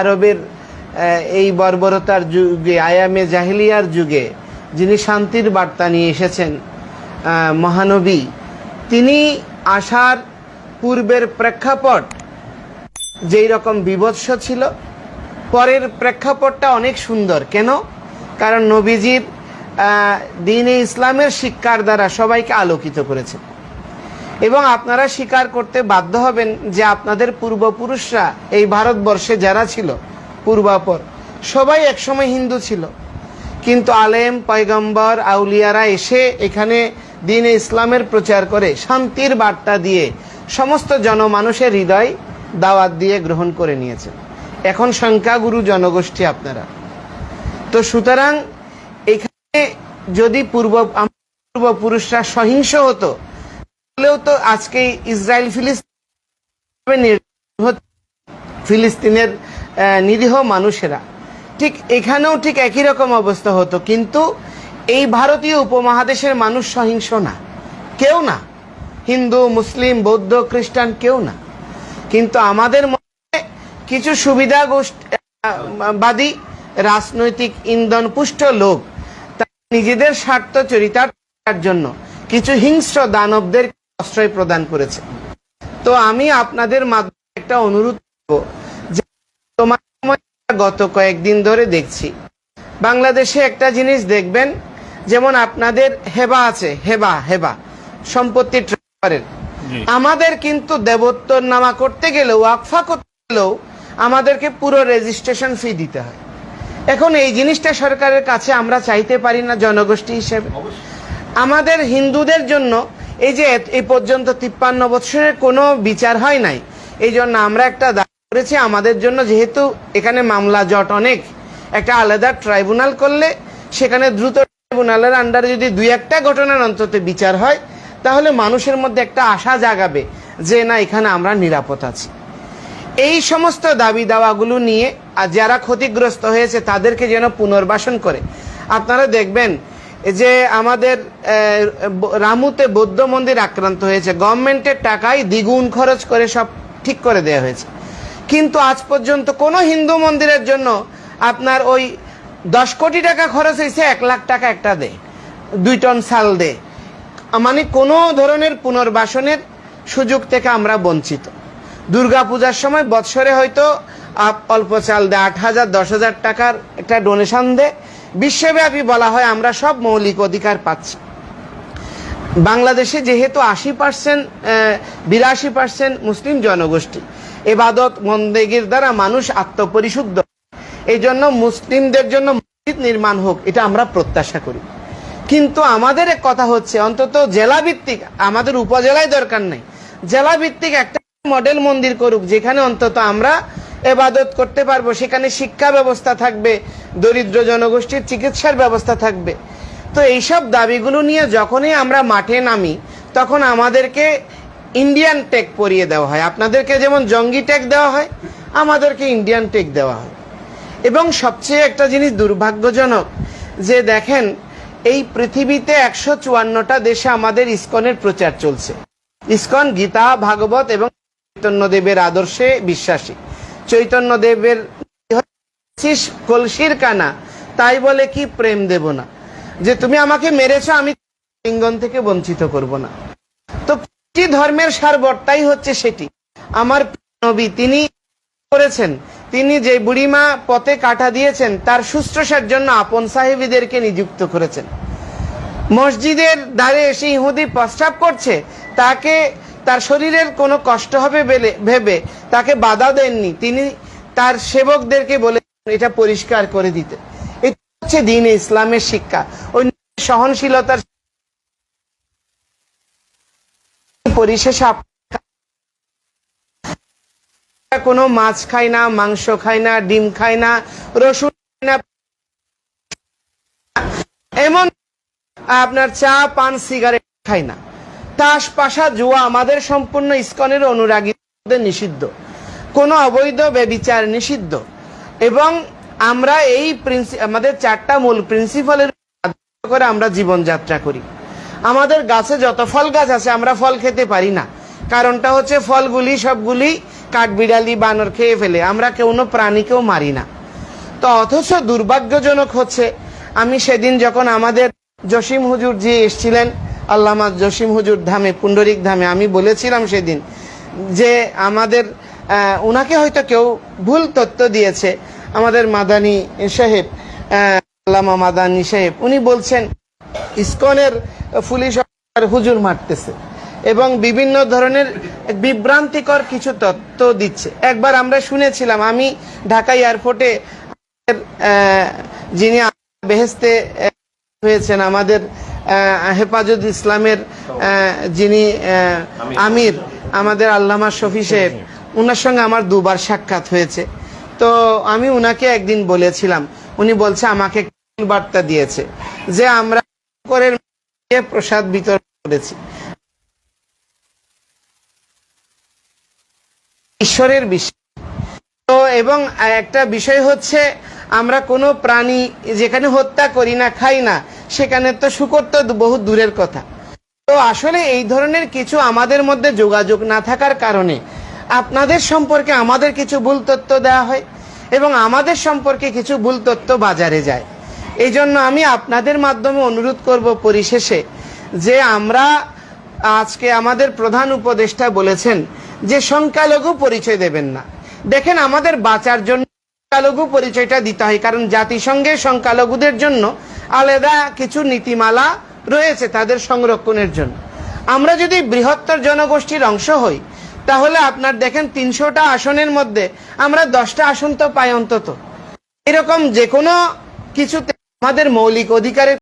আরবের এই বর্বরতার যুগে, আয়ামে জাহিলিয়ার যুগে যিনি শান্তির বার্তা নিয়ে এসেছেন মহানবী, তিনি আসার পূর্বের প্রেক্ষাপট যেই রকম বিভৎস ছিল, পরের প্রেক্ষাপটটা অনেক সুন্দর। কেন? কারণ নবীজির দিনে ইসলামের শিক্ষার দ্বারা সবাইকে আলোকিত করেছে এবং আপনারা স্বীকার করতে বাধ্য হবেন যে আপনাদের পূর্বপুরুষরা এই ভারতবর্ষে যারা ছিল, পূর্বাপর, সবাই একসময় হিন্দু ছিল। কিন্তু আলেম, পয়গম্বর, আউলিয়ারা এসে এখানে দিনে ইসলামের প্রচার করে, শান্তির বার্তা দিয়ে সমস্ত জনমানুষের হৃদয় দাওয়াত দিয়ে গ্রহণ করে নিয়েছে। এখন সংখ্যাগুরু জনগোষ্ঠী আপনারা। তো সুতরাং এখানে যদি পূর্ব, পূর্বপুরুষরা সহিংস হতো তাহলেও তো আজকে ইসরায়েল ফিলিস্তিন ফিলিস্তিনের নিরীহ মানুষেরা। ঠিক এখানেও ঠিক একই রকম অবস্থা হতো, কিন্তু এই ভারতীয় উপমহাদেশের মানুষ সহিংস না। কেউ না। হিন্দু, মুসলিম, বৌদ্ধ, খ্রিস্টান কেউ না। কিন্তু আমাদের মধ্যে কিছু সুবিধা গোষ্ঠী বাদী রাজনৈতিক ইন্ধন পুষ্ট লোক নিজেদের স্বার্থ চরিতার্থের জন্য কিছু হিংস্র দানবদের আশ্রয় প্রদান করেছে। তো আমি আপনাদের মাধ্যমে একটা অনুরোধ করব যে তোমার গত কয়েকদিন ধরে দেখছি। বাংলাদেশে একটা জিনিস দেখবেন যেমন আপনাদের হেবা আছে হেবা হেবা সম্পত্তি ট্রান্সফারের আমাদের কিন্তু দেবোত্তর নামা করতে গেলেও ওয়াকফা করতে গেলেও আমাদেরকে পুরো রেজিস্ট্রেশন ফি দিতে হয়। এখন এই জিনিসটা সরকারের কাছে আমরা চাইতে পারি না জনগোষ্ঠী হিসেবে। আমাদের হিন্দুদের জন্য এই যে এই পর্যন্ত তিপ্পান্ন বছরের কোনো বিচার হয় নাই। এই জন্য আমরা একটা দাবি করেছি, আমাদের জন্য যেহেতু এখানে মামলা জট অনেক, একটা আলাদা ট্রাইব্যুনাল করলে সেখানে দ্রুত ট্রাইব্যুনালের আন্ডারে যদি দুই একটা ঘটনার অন্তত বিচার হয়, তাহলে মানুষের মধ্যে একটা আশা জাগাবে যে না, এখানে আমরা নিরাপদ আছি। এই সমস্ত দাবি দাওয়াগুলো নিয়ে, আর যারা ক্ষতিগ্রস্ত হয়েছে তাদেরকে যেন পুনর্বাসন করে। আপনারা দেখবেন যে আমাদের রামুতে বৌদ্ধ মন্দির আক্রান্ত হয়েছে, গভর্নমেন্টের টাকায় দ্বিগুণ খরচ করে সব ঠিক করে দেওয়া হয়েছে। কিন্তু আজ পর্যন্ত কোনো হিন্দু মন্দিরের জন্য আপনার ওই দশ কোটি টাকা খরচ হয়েছে, এক লাখ টাকা একটা দে, দুই টন সাল দে। মানে কোনো ধরনের পুনর্বাসনের সুযোগ থেকে আমরা বঞ্চিত। দুর্গা পূজার সময় বৎসরে হয়তো অল্প চাল দেয় আট হাজার, দশ হাজার টাকার একটা ডোনেশন দেয় বিশ্বব্যাপী বলা হয় আমরা সব মৌলিক অধিকার পাচ্ছি। বাংলাদেশে যেহেতু আশি পার্সেন্ট বিরাশি পার্সেন্ট মুসলিম জনগোষ্ঠী, এবাদত মন্দেগির দ্বারা মানুষ আত্মপরিশুদ্ধ। এই জন্য মুসলিমদের জন্য মসজিদ নির্মাণ হোক, এটা আমরা প্রত্যাশা করি। কিন্তু আমাদের এক কথা হচ্ছে, অন্তত জেলা ভিত্তিক আমাদের উপজেলায় দরকার নেই। জেলা ভিত্তিক একটা মডেল মন্দির করুক, যেখানে অন্তত আমরা এবাদত করতে পারব, সেখানে শিক্ষা ব্যবস্থা থাকবে দরিদ্র জনগোষ্ঠীর চিকিৎসার ব্যবস্থা থাকবে। তো এইসব দাবিগুলো নিয়ে যখনই আমরা মাঠে নামি, তখন আমাদেরকে ইন্ডিয়ান টেক পরিয়ে দেওয়া হয়। আপনাদেরকে যেমন জঙ্গি টেক দেওয়া হয়, আমাদেরকে ইন্ডিয়ান টেক দেওয়া হয়। এবং সবচেয়ে একটা জিনিস দুর্ভাগ্যজনক, যে দেখেন, এই পৃথিবীতে একশো চুয়ান্নটা দেশে আমাদের ইসকনের প্রচার চলছে। ইসকন গীতা, ভাগবত এবং চৈতন্যদেবের আদর্শে বিশ্বাসী। চৈতন্যদেবের ছিস কলসির কানা, তাই বলে কি প্রেম দেব না? যে তুমি আমাকে মেরেছো, আমি লিঙ্গন থেকে বঞ্চিত করব না। তো ধর্মের সারবটটাই হচ্ছে সেটি। আমার নবী, তিনি করেছেন, তিনি যে বুড়িমা পথে কাটা দিয়েছেন, তার শুশ্রূষার জন্য আপন সাহেবীদেরকে নিযুক্ত করেছেন। মসজিদের দ্বারে এসে ইহুদি প্রস্রাব করছে, তাকে তার শরীরের কোনো কষ্ট হবে ভেবে তাকে বাধা দেননি। তিনি তার সেবকদেরকে বলে এটা পরিষ্কার করে দিতে। এটা হচ্ছে দিন ইসলামের শিক্ষা। ওই সহনশীলতার পরিশেষে কোনো মাছ খায় না, মাংস খায় না, ডিম খায় না, রসুন না। এমন আপনার চা, পান, সিগারেট খায় না। তাস, পাশা, জুয়া আমাদের সম্পূর্ণ ইস্কনের অনুরাগীদের নিষিদ্ধ। কোনো অবৈধ ব্যবিচার নিষিদ্ধ। এবং আমরা এই আমাদের চারটা মূল প্রিন্সিপালের করে আমরা জীবনযাত্রা করি। আমাদের গাছে যত ফল গাছ আছে, আমরা ফল খেতে পারি না। কারণটা হচ্ছে ফলগুলি সবগুলি কাঠবিড়ালি, বানর খেয়ে ফেলে। আমরা কোনো প্রাণীকেও মারি না। তো অথচ দুর্ভাগ্যজনক হচ্ছে, আমি সেদিন যখন আমাদের জসিম হুজুর যে এসছিলেন, আল্লামা জসিম হুজুর ধামে, পুণ্ডরিক ধামে, আমি বলেছিলাম সেদিন যে আমাদের উনাকে হয়তো কেউ ভুল তথ্য দিয়েছে। আমাদের মাদানী সাহেব আল্লামা মাদানী সাহেব উনি বলছেন ইসকনের পুলিশ হুজুর মারতেছে এবং বিভিন্ন ধরনের বিভ্রান্তিকর কিছু তথ্য দিচ্ছে। একবার আমরা শুনেছিলাম আমি ঢাকা এয়ারপোর্টে যিনি বেহেস্তে হয়েছেন আমাদের হেফাজত ইসলামের যিনি আমির আমাদের আল্লামা শফি সাহেব উনার সঙ্গে আমার দুবার সাক্ষাৎ হয়েছে। তো আমি উনাকে একদিন বলেছিলাম, উনি বলছে, আমাকে বার্তা দিয়েছে যে আমরা করে প্রসাদ বিতরণ করেছি। ঈশ্বরের বিষয় তো এবং একটা বিষয় হচ্ছে, আমরা কোনো প্রাণী যেখানে হত্যা করি না, খাই না, সেখানে তো শুকর তো বহু দূরের কথা। তো আসলে এই ধরনের কিছু আমাদের মধ্যে যোগাযোগ না থাকার কারণে আপনাদের সম্পর্কে আমাদের কিছু ভুল তথ্য দেওয়া হয় এবং আমাদের সম্পর্কে কিছু ভুল তথ্য বাজারে যায়। এই জন্য আমি আপনাদের মাধ্যমে অনুরোধ করব পরিশেষে যে আমরা আজকে আমাদের প্রধান উপদেষ্টা বলেছেন যে সংখ্যালঘু পরিচয় দেবেন না। দেখেন আমাদের বাঁচার জন্য সংখ্যালঘু পরিচয়টা দিতে হয়, কারণ জাতিসংঘের সংখ্যালঘুদের জন্য আলাদা কিছু নীতিমালা রয়েছে তাদের সংরক্ষণের জন্য। আমরা যদি বৃহত্তর জনগোষ্ঠীর অংশ হই তাহলে আপনার দেখেন তিনশোটা আসনের মধ্যে আমরা দশটা আসন তো পাই অন্তত। এরকম যে কোনো কিছুতে আমাদের মৌলিক অধিকারের